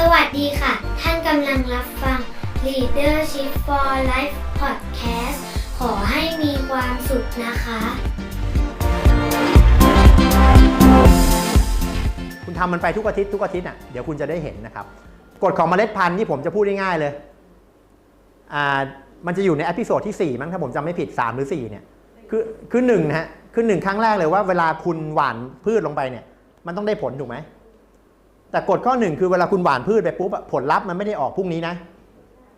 สวัสดีค่ะ ท่านกำลังรับฟัง Leadership for Life Podcast ขอให้มีความสุขนะคะ คุณทำมันไปทุกอาทิตย์ทุกอาทิตย์อะเดี๋ยวคุณจะได้เห็นนะครับกฎของเมล็ดพันธุ์ที่ผมจะพูดง่ายๆเลยอ่ามันจะอยู่ในอพิโซดที่ 4 มั้งถ้าผมจำไม่ผิด 3 หรือ 4 เนี่ย คือคือหนึ่งนะฮะคือหนึ่งครั้งแรกเลยว่าเวลาคุณหว่านพืชลงไปเนี่ย มันต้องได้ผลถูกไหม แต่กฎข้อหนึ่งคือเวลาคุณหว่านพืชไปปุ๊บผลลัพธ์มันไม่ได้ออกพรุ่งนี้นะ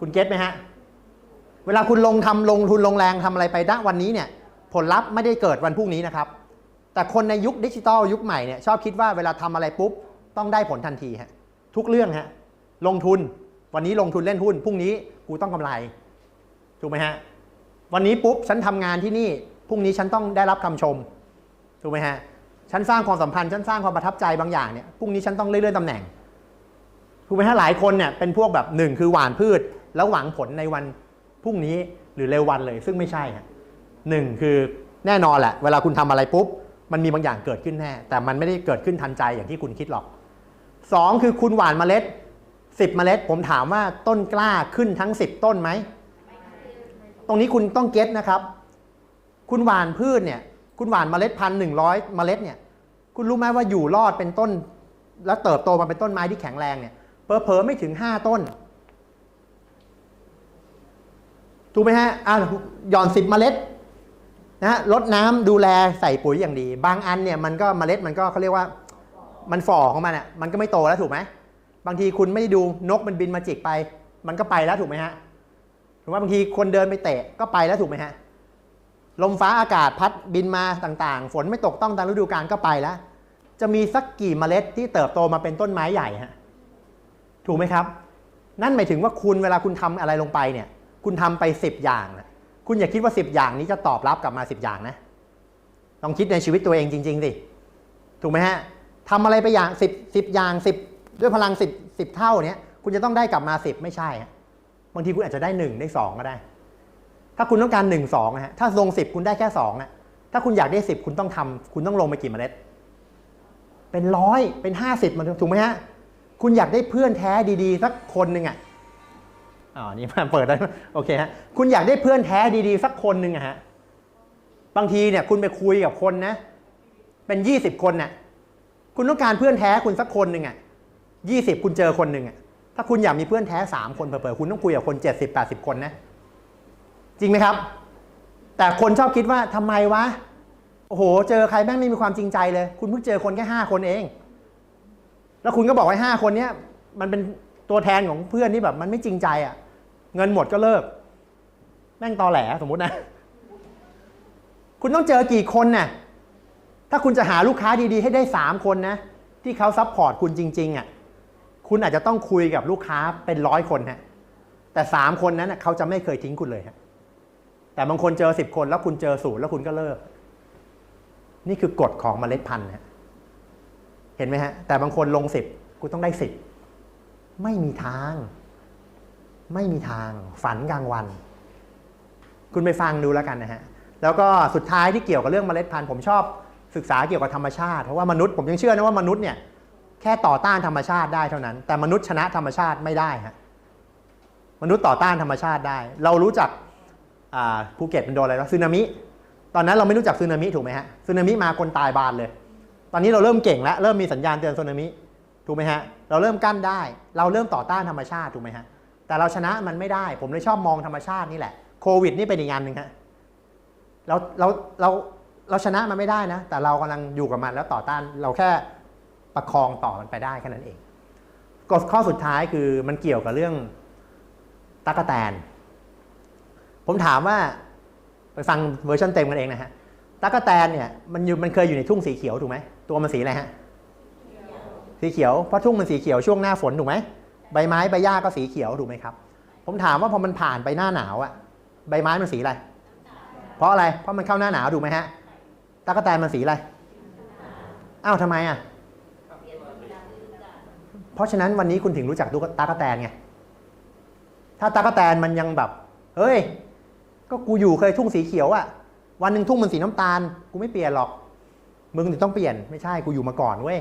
คุณเก็ตไหมฮะ เวลาคุณลงทำลงทุนลงแรงทำอะไรไปณวันนี้เนี่ย ผลลัพธ์ไม่ได้เกิดวันพรุ่งนี้นะครับ แต่คนในยุคดิจิตอลยุคใหม่เนี่ยชอบคิดว่าเวลาทำอะไรปุ๊บต้องได้ผลทันทีฮะทุกเรื่องฮะลงทุนวันนี้ลงทุนเล่นหุ้นพรุ่งนี้กูต้องกำไรถูกไหมฮะวันนี้ปุ๊บฉันทำงานที่นี่พรุ่งนี้ฉันต้องได้รับคำชมถูกไหมฮะ ฉันสร้างความสัมพันธ์ฉันสร้างความประทับใจบางอย่างเนี่ยพรุ่งนี้ฉันต้องเลื่อนตำแหน่งถูกไหมฮะหลายคนเนี่ยเป็นพวกแบบหนึ่งคือหวานพืช แล้วหวังผลในวันพรุ่งนี้หรือเร็ววันเลย ซึ่งไม่ใช่ฮะหนึ่งคือแน่นอนแหละ เวลาคุณทำอะไรปุ๊บมันมีบางอย่างเกิดขึ้นแน่แต่มันไม่ได้เกิดขึ้นทันใจอย่างที่คุณคิดหรอกสองคือคุณหวานเมล็ดสิบเมล็ด ผมถามว่าต้นกล้าขึ้นทั้งสิบต้นไหม ตรงนี้คุณต้องเก็ตนะครับ คุณหวานพืชเนี่ย คุณหว่านเมล็ดพันหนึ่งร้อยเมล็ดเนี่ย คุณรู้ไหมว่าอยู่รอดเป็นต้น แล้วเติบโตมาเป็นต้นไม้ที่แข็งแรงเนี่ยเพอเพอไม่ถึงห้าต้น ถูกไหมฮะอ่าหย่อนสิบเมล็ดนะฮะรดน้ำดูแลใส่ปุ๋ยอย่างดี บางอันเนี่ยมันก็เมล็ดมันก็เขาเรียกว่ามันฝ่อของมันอะมันก็ไม่โตแล้วถูกไหมบางทีคุณไม่ได้ดูนกมันบินมาจิกไป มันก็ไปแล้วถูกไหมฮะ ถูกไหมบางทีคนเดินไปเตะก็ไปแล้วถูกไหมฮะ ลมฟ้าอากาศพัดบินมาต่างๆ ฝนไม่ตกต้องตามฤดูกาลก็ไปแล้ว จะมีสักกี่เมล็ดที่เติบโตมาเป็นต้นไม้ใหญ่ฮะถูกไหมครับ นั่นหมายถึงว่าคุณเวลาคุณทำอะไรลงไปเนี่ย คุณทำไปสิบอย่างนะคุณอย่าคิดว่า 10 อย่างนี้จะตอบรับกลับมา 10 อย่างนะลองคิดในชีวิตตัวเองจริง ๆ สิถูกไหมฮะทำอะไรไปอย่าง10 10อย่าง 10 ด้วยพลัง 10 10 เท่าเนี้ยคุณจะต้องได้กลับมา 10 ไม่ใช่ฮะบางทีคุณอาจจะได้ 1 ได้ 2 ก็ได้ ถ้าคุณต้องการ 1 2นะฮะถ้าลง 10 คุณได้แค่2นะถ้าคุณอยากได้ 10 คุณต้องทำคุณต้องลงไปกี่เมล็ด เป็นร้อยเป็น 50 มันถูกไหมฮะคุณอยากได้เพื่อนแท้ดีๆ สักคนหนึ่งอะอ๋อนี่มาเปิดได้โอเคฮะคุณอยากได้เพื่อนแท้ดีๆ สักคนหนึ่งอะฮะบางทีเนี่ยคุณไปคุยกับคนนะ เป็นยี่สิบคนน่ะคุณต้องการเพื่อนแท้คุณสักคนหนึ่งอะยี่สิบคุณเจอคนหนึ่งอะถ้าคุณอยากมีเพื่อนแท้สามคนเผลอๆคุณต้องคุยกับคนเจ็ดสิบแปดสิบคนนะ จริงไหมครับ แต่คนชอบคิดว่าทำไมวะ โอ้โห เจอใครแม่งไม่มีความจริงใจเลย คุณเพิ่งเจอคนแค่ห้าคนเอง แล้วคุณก็บอกว่าห้าคนเนี้ยมันเป็นตัวแทนของเพื่อนที่แบบมันไม่จริงใจอะ่ะ เงินหมดก็เลิก แม่งตอแหลสมมุตินะ คุณต้องเจอกี่คนน่ะถ้าคุณจะหาลูกค้าดีๆ ให้ได้สามคนนะ ที่เขาซัพพอร์ตคุณจริง ๆอะ่ะคุณอาจจะต้องคุยกับลูกค้าเป็นร้อยคนฮะแต่สามคนนั้นนะเขาจะไม่เคยทิ้งคุณเลยฮะ แต่บางคนเจอสิบคนแล้วคุณเจอศูนย์แล้วคุณก็เลิก นี่คือกฎของเมล็ดพันธุ์ฮะเห็นไหมฮะ แต่บางคนลงสิบคุณต้องได้สิบไม่มีทาง ไม่มีทางฝันกลางวัน คุณไปฟังดูแล้วกันนะฮะ แล้วก็สุดท้ายที่เกี่ยวกับเรื่องเมล็ดพันธุ์ผมชอบศึกษาเกี่ยวกับธรรมชาติ เพราะว่ามนุษย์ผมยังเชื่อนะว่ามนุษย์เนี่ยแค่ต่อต้านธรรมชาติได้เท่านั้น แต่มนุษย์ชนะธรรมชาติไม่ได้ฮะมนุษย์ต่อต้านธรรมชาติได้ เรารู้จัก ภูเก็ตเป็นโดนอะไรนะซึนามิ ตอนนั้นเราไม่รู้จักซึนามิถูกไหมฮะซึนามิมาคนตายบานเลย ตอนนี้เราเริ่มเก่งแล้วเริ่มมีสัญญาณเตือนสึนามิถูกไหมฮะเราเริ่มกั้นได้ เราเริ่มต่อต้านธรรมชาติถูกไหมฮะแต่เราชนะมันไม่ได้ ผมเลยชอบมองธรรมชาตินี่แหละโควิดนี่เป็นอีกงานหนึ่งฮะเราเราเราเราชนะมันไม่ได้นะ แต่เรากำลังอยู่กับมันแล้วต่อต้านเราแค่ประคองต่อมันไปได้แค่นั้นเองกฎข้อสุดท้ายคือมันเกี่ยวกับเรื่องตั๊กแตน ผมถามว่าไปฟังเวอร์ชันเต็มกันเองนะฮะตั๊กแตนเนี่ยมันอยู่มันเคยอยู่ในทุ่งสีเขียวถูกไหมตัวมันสีอะไรฮะสีเขียวเพราะทุ่งมันสีเขียวช่วงหน้าฝนถูกไหมใบไม้ใบหญ้าก็สีเขียวถูกไหมครับ ผมถามว่าพอมันผ่านไปหน้าหนาวอะใบไม้มันสีอะไร เพราะอะไรเพราะมันเข้าหน้าหนาวถูกไหมฮะตั๊กแตนมันสีอะไรอ้าวทำไมอะเพราะฉะนั้นวันนี้คุณถึงรู้จักตุ๊กตั๊กแตนไง ถ้าตั๊กแตนมันยังแบบ เฮ้ย ก็กูอยู่เคยทุ่งสีเขียวอะวันหนึ่งทุ่งมันสีน้ำตาล กูไม่เปลี่ยนหรอก มึงถึงต้องเปลี่ยนไม่ใช่กูอยู่มาก่อนเว้ย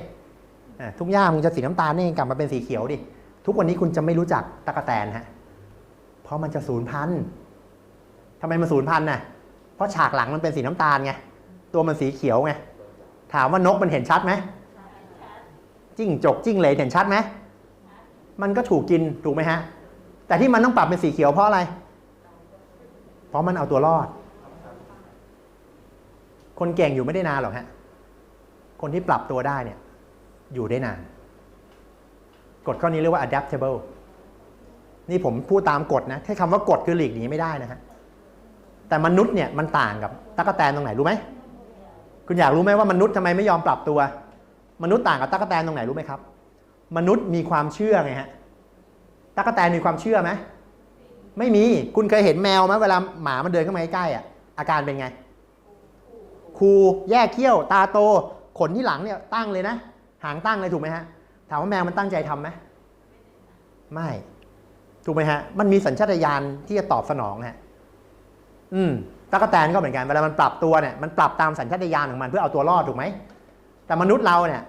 ทุ่งหญ้ามึงจะสีน้ำตาลนี่เองกลับมาเป็นสีเขียวดิทุกวันนี้คุณจะไม่รู้จักตะกะแตนฮะเพราะมันจะสูญพันธุ์ทำไมมันสูญพันธุ์น่ะเพราะฉากหลังมันเป็นสีน้ำตาลไงตัวมันสีเขียวไงถามว่านกมันเห็นชัดไหมจิ้งจกจิ้งเหลนเห็นชัดไหมมันก็ถูกกินถูกไหมฮะ แต่ที่มันต้องปรับเป็นสีเขียวเพราะอะไร เพราะมันเอาตัวรอด คนเก่งอยู่ไม่ได้นานหรอกฮะ คนที่ปรับตัวได้เนี่ยอยู่ได้นาน กฎข้อนี้เรียกว่า adaptable นี่ผมพูดตามกฎนะ แค่คำว่ากฎคือหลีกหนีไม่ได้นะฮะ แต่มนุษย์เนี่ยมันต่างกับตั๊กแตนตรงไหนรู้ไหม คุณอยากรู้ไหมว่ามนุษย์ทำไมไม่ยอมปรับตัว มนุษย์ต่างกับตั๊กแตนตรงไหนรู้ไหมครับ มนุษย์มีความเชื่อไงฮะตั๊กแตนมีความเชื่อไหม ไม่มีคุณเคยเห็นแมวไหมเวลาหมามันเดินเข้ามาใกล้ๆอะอาการเป็นไง คูแยกเขี้ยว ตาโต ขนที่หลังเนี่ยตั้งเลยนะ หางตั้งเลยถูกไหมฮะ ถามว่าแมวมันตั้งใจทำไหมไม่ ถูกไหมฮะ มันมีสัญชาตญาณที่จะตอบสนองฮะ อืมตะกแตนก็เหมือนกัน เวลามันปรับตัวเนี่ย มันปรับตามสัญชาตญาณของมันเพื่อเอาตัวรอดถูกไหม แต่มนุษย์เราเนี่ย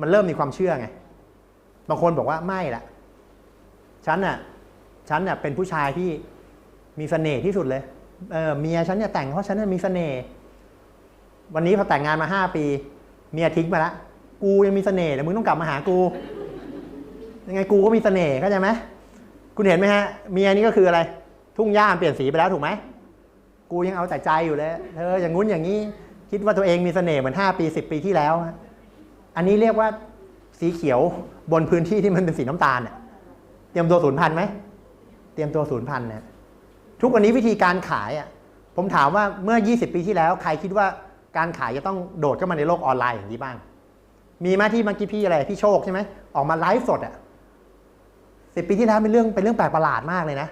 มันเริ่มมีความเชื่อไง บางคนบอกว่าไม่ละฉันน่ะ ฉันน่ะเป็นผู้ชายที่มีเสน่ห์ที่สุดเลยเออเมียฉันเนี่ยแต่งเพราะฉันน่ะมีเสน่ห์วันนี้พอแต่งงานมาห้าปี เมียทิ้งไปละกูยังมีเสน่ห์แต่มึงต้องกลับมาหากู ยังไงกูก็มีเสน่ห์เข้าใจไหมคุณเห็นไหมฮะเมียนี่ก็คืออะไร ทุ่งหญ้าเปลี่ยนสีไปแล้วถูกไหมกูยังเอาแต่ใจอยู่เลยเธออย่างงุ้นอย่างนี้ คิดว่าตัวเองมีเสน่ห์เหมือนห้าปีสิบปีที่แล้ว อันนี้เรียกว่าสีเขียวบนพื้นที่ที่มันเป็นสีน้ำตาลน่ะเตรียมตัวศูนย์พันธุ์ไหม เตรียมตัวศูนย์พันธุ์นะทุกวันนี้วิธีการขายอะผมถามว่าเมื่อ 20 ปีที่แล้ว ใครคิดว่าการขายจะต้องโดดเข้ามาในโลกออนไลน์อย่างนี้บ้าง มีไหมที่เมื่อกี้พี่อะไรพี่โชคใช่ไหมออกมาไลฟ์สดอะสิปีที่แล้วเป็นเรื่องเป็นเรื่องแปลกประหลาดมากเลยนะ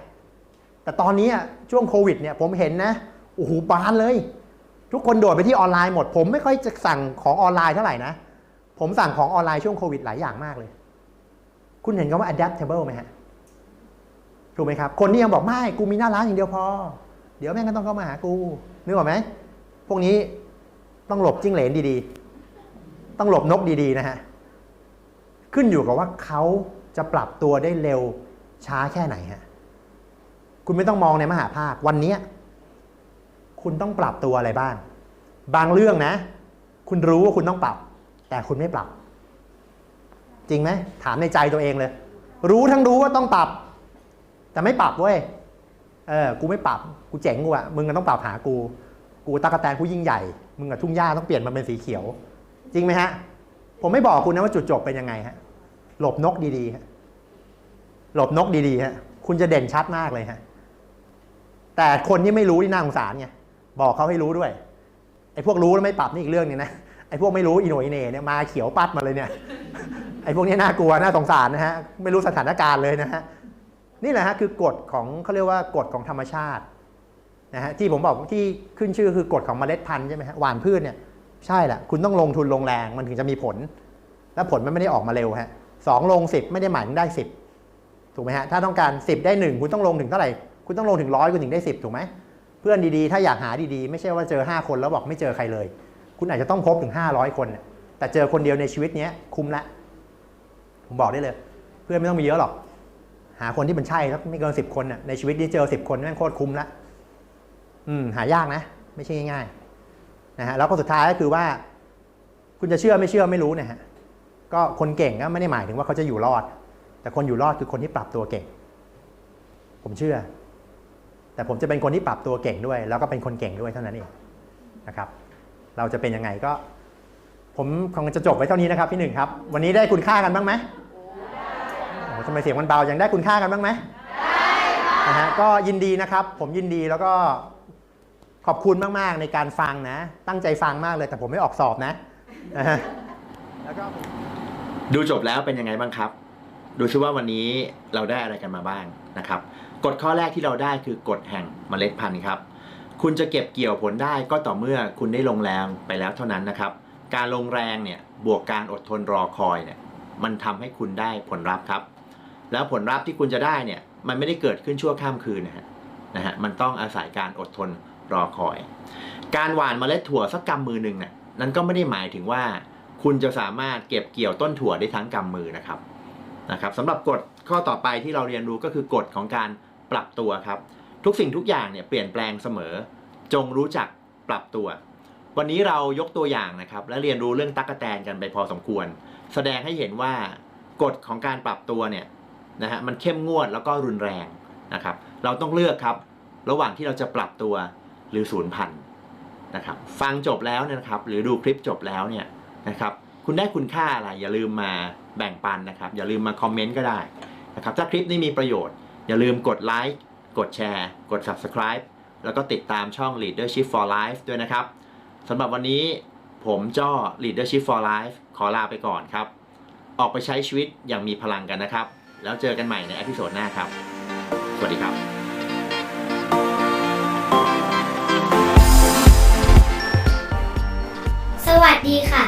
แต่ตอนนี้อะช่วงโควิดเนี่ยผมเห็นนะโอ้โหบานเลย ทุกคนโดดไปที่ออนไลน์หมด ผมไม่ค่อยจะสั่งของออนไลน์เท่าไหร่นะ ผมสั่งของออนไลน์ช่วงโควิดหลายอย่างมากเลย คุณเห็นคำว่า adaptable ไหมฮะ ถูกไหมครับ คนที่ยังบอกไม่กูมีหน้าร้านอย่างเดียวพอ เดี๋ยวแม่งก็ต้องเข้ามาหากูนึกออกไหมพวกนี้ต้องหลบจิ้งเหลนดีๆ ต้องหลบนกดีๆนะฮะขึ้นอยู่กับว่าเขาจะปรับตัวได้เร็วช้าแค่ไหนฮะคุณไม่ต้องมองในมหาภาควันนี้คุณต้องปรับตัวอะไรบ้าง บางเรื่องนะ คุณรู้ว่าคุณต้องปรับ แต่คุณไม่ปรับ จริงไหมถามในใจตัวเองเลย รู้ทั้งรู้ว่าต้องปรับ แต่ไม่ปรับเว้ยเออกูไม่ปรับกูเจ๋งกูอะมึงก็ต้องปรับหากู กูตากระแตนผู้ยิ่งใหญ่ มึงกับทุ่งหญ้าต้องเปลี่ยนมาเป็นสีเขียว จริงไหมฮะ ผมไม่บอกคุณนะว่าจุดจบเป็นยังไงฮะหลบนกดีๆฮะหลบนกดีๆฮะคุณจะเด่นชัดมากเลยฮะแต่คนที่ไม่รู้ที่น่าสงสารไงบอกเขาให้รู้ด้วยไอ้พวกรู้แล้วไม่ปรับนี่อีกเรื่องนึงนะไอ้พวกไม่รู้อีโนอีเน่เนี่ยมาเขียวปัดมาเลยเนี่ยไอ้พวกนี้น่ากลัวน่าสงสารนะฮะไม่รู้สถานการณ์เลยนะฮะ นี่แหละฮะคือกฎของเขาเรียกว่ากฎของธรรมชาตินะฮะที่ผมบอกที่ขึ้นชื่อคือกฎของเมล็ดพันธุ์ใช่ไหมฮะหว่านพืชเนี่ยใช่แหละคุณต้องลงทุนลงแรงมันถึงจะมีผล และผลมันไม่ได้ออกมาเร็วฮะสองลงสิบไม่ได้หมายถึงได้สิบถูกไหมฮะถ้าต้องการสิบได้หนึ่งคุณต้องลงถึงเท่าไหร่คุณต้องลงถึงร้อยคุณถึงได้สิบถูกไหมเพื่อนดีๆ ถ้าอยากหาดีๆ ไม่ใช่ว่าเจอห้าคนแล้วบอกไม่เจอใครเลย คุณอาจจะต้องพบถึงห้าร้อยคน แต่เจอคนเดียวในชีวิตเนี้ยคุ้มละผมบอกได้เลย เพื่อนไม่ต้องมีเยอะหรอก หาคนที่มันใช่สักไม่เกินสิบคนน่ะในชีวิตนี้เจอสิบคนแม่งโคตรคุ้มละอืมหายากนะ ไม่ใช่ง่ายๆนะฮะแล้วก็สุดท้ายก็คือว่า คุณจะเชื่อไม่เชื่อไม่รู้นี่ยฮะก็คนเก่งก็ไม่ได้หมายถึงว่าเขาจะอยู่รอด แต่คนอยู่รอดคือคนที่ปรับตัวเก่ง ผมเชื่อ แต่ผมจะเป็นคนที่ปรับตัวเก่งด้วย แล้วก็เป็นคนเก่งด้วยเท่านั้นเองนะครับ เราจะเป็นยังไงก็ ผมคงจะจบไว้เท่านี้นะครับพี่หนึ่งครับ วันนี้ได้คุณค่ากันบ้างไหม ทำไมเสียงมันเบายังได้คุณค่ากันบ้างไหมได้ค่ะนะฮะก็ยินดีนะครับ ผมยินดีแล้วก็ขอบคุณมากๆในการฟังนะ ตั้งใจฟังมากเลยแต่ผมไม่ออกสอบนะนะฮะแล้วก็ดูจบแล้วเป็นยังไงบ้างครับ ดูซิว่าวันนี้เราได้อะไรกันมาบ้างนะครับ กฎข้อแรกที่เราได้คือกฎแห่งเมล็ดพันธุ์ครับ คุณจะเก็บเกี่ยวผลได้ก็ต่อเมื่อคุณได้ลงแรงไปแล้วเท่านั้นนะครับ การลงแรงเนี่ยบวกการอดทนรอคอยเนี่ยมันทำให้คุณได้ผลลัพธ์ครับ แล้วผลลัพธ์ที่คุณจะได้เนี่ยมันไม่ได้เกิดขึ้นชั่วข้ามคืนนะฮะนะฮะมันต้องอาศัยการอดทนรอคอย การหว่านเมล็ดถั่วสักกำมือหนึ่งเนี่ยนั่นก็ไม่ได้หมายถึงว่า คุณจะสามารถเก็บเกี่ยวต้นถั่วได้ทั้งกำมือนะครับนะครับสำหรับกฎข้อต่อไปที่เราเรียนรู้ก็คือกฎของการปรับตัวครับ ทุกสิ่งทุกอย่างเนี่ยเปลี่ยนแปลงเสมอ จงรู้จักปรับตัว วันนี้เรายกตัวอย่างนะครับ และเรียนรู้เรื่องตั๊กแตนกันไปพอสมควร แสดงให้เห็นว่ากฎของการปรับตัวเนี่ย นะฮะมันเข้มงวดแล้วก็รุนแรงนะครับเราต้องเลือกครับ ระหว่างที่เราจะปรับตัวหรือศูนย์พันนะครับฟังจบแล้วเนี่ยนะครับ หรือดูคลิปจบแล้วเนี่ยนะครับคุณได้คุณค่าอะไร อย่าลืมมาแบ่งปันนะครับ อย่าลืมมาคอมเมนต์ก็ได้นะครับถ้าคลิปนี้มีประโยชน์ อย่าลืมกดไลค์กดแชร์กด Subscribe แล้วก็ติดตามช่อง Leadership for Life ด้วยนะครับสำหรับวันนี้ผมจ้อ Leadership for Life ขอลาไปก่อนครับ ออกไปใช้ชีวิตอย่างมีพลังกันนะครับ แล้วเจอกันใหม่ในเอพิโซดหน้าครับ สวัสดีครับสวัสดีค่ะ